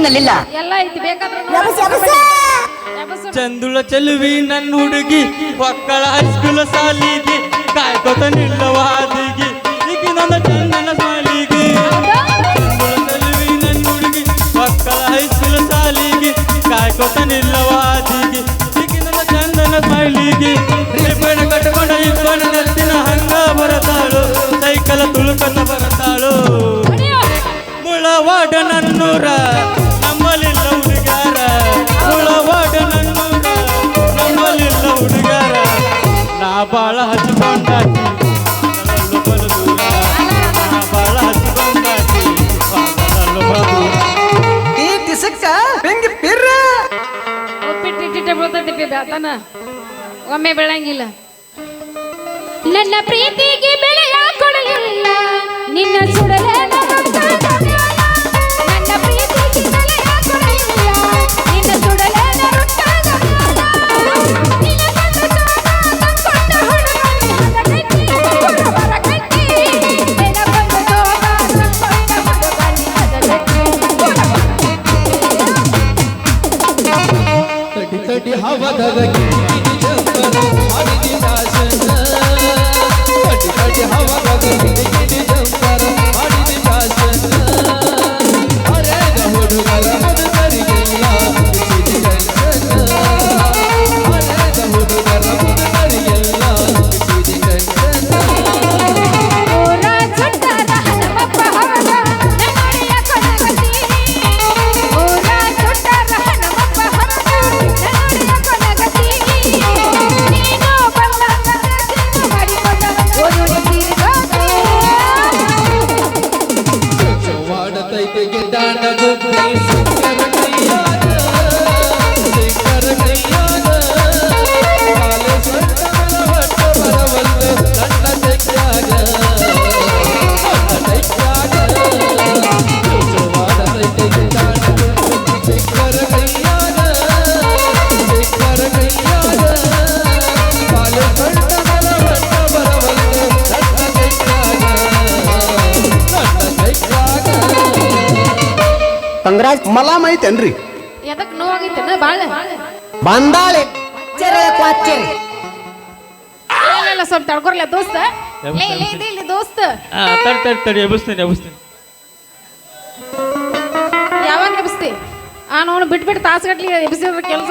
ನಿನ್ನಲ್ಲಿಲ್ಲ ಎಲ್ಲ ಐತಿ ಬೇಕಾದ್ರೆ ಎಬಸ್ ಎಬಸ್. ಚಂದುಳ ಚೆಲುವಿ ನನ್ನ ಹುಡುಗಿ ಮಕ್ಕಳ ಹೈಸ್ಕೂಲ್ ಸಾಲಿಗೆ ಕಾಯ್ಕೋತ ನಿಲ್ಲವಾದಿಗೆ ಈಗ ನನ್ನ ಚಂದನ ಸಾಲಿಗೆ. ಚಂದುಳ ಚೆಲುವಿ ನನ್ನ ಹುಡುಗಿ ಮಕ್ಕಳ ಹೈಸ್ಕೂಲ ಸಾಲಿಗೆ ಕಾಯ್ಕೋತ ನಿಲ್ಲವಾದಿಗೆ ಈಗ ನನ್ನ ಚಂದನ ಸಾಲಿಗೆ. ರಿಬ್ಬಣ ಕಟ್ಕೊಂಡ ಇಬ್ಬಣ ನೆತ್ತಿನ ಹಂಗ ಬರತಾಳು ಸೈಕಲ್ ತುಳುಕನ್ನ ಬರತಾಳು. ಮುಳವಾಡ ನನ್ನೂರ ನಾ ಬಾಳ ಹಚ್ಕೊಂಡಾಕಿ. ಬಲು ದೂರ ನಾ ಬಾಳ ಹಚ್ಕೊಂಡಾಕಿ. ಬಾಳಲು ಬಲು ದೂರ ಈ ಟಿಸಕ್ಕ ಬೆಂಗಿ ಪಿರ್ರ? ಉಪ್ಪಿಟ್ಟು ಇಟ್ಟಿಟ್ಟೆ ಬೀಳ್ತೈತಿ ಬಿ ಒಮ್ಮೆ ಬೆಳಂಗಿಲ್ಲ. ನನ್ನ ಪ್ರೀತಿಗೆ ತಡಿ ಹವದ ಕಿಟಕಿಟಿ ಜಂಪರ ಮಾಡಿದಿ ಶಾಸನ ವಾಡತೈತೆ ಗೆಡ್ಡಾಡ ತಂಗರಾಜ್ ಮಲಾಮ್ ಐತೇನ್ರಿ ಎದಕ್ ನೋವಾಗೈತೇನ ಬಾಳೆ. ಬಂದಾಳೆ. ಚೆರೆ ಕ್ವಾಚೆರೆ ಇಲ್ಲ ಸ್ವಲ್ಪ ತಡ್ಕೊರ್ಲ ದೋಸ್ತ? ಲೇ, ಲೇ, ಲೇ, ಲೇ, ದೋಸ್ತ. ಆ, ತಡಿ ತಡಿ ತಡಿ ಎಬ್ಬಿಸ್ತೀನಿ ಎಬ್ಬಿಸ್ತೀನಿ. ಯಾವಾಗ ಎಬ್ಸ್ತಿ ಆ ನೋಡು ಬಿಟ್ಬಿಟ್ಟು ತಾಸುಗಟ್ಲಿ ಎಬ್ಸಿದ್ರ ಕೆಲಸ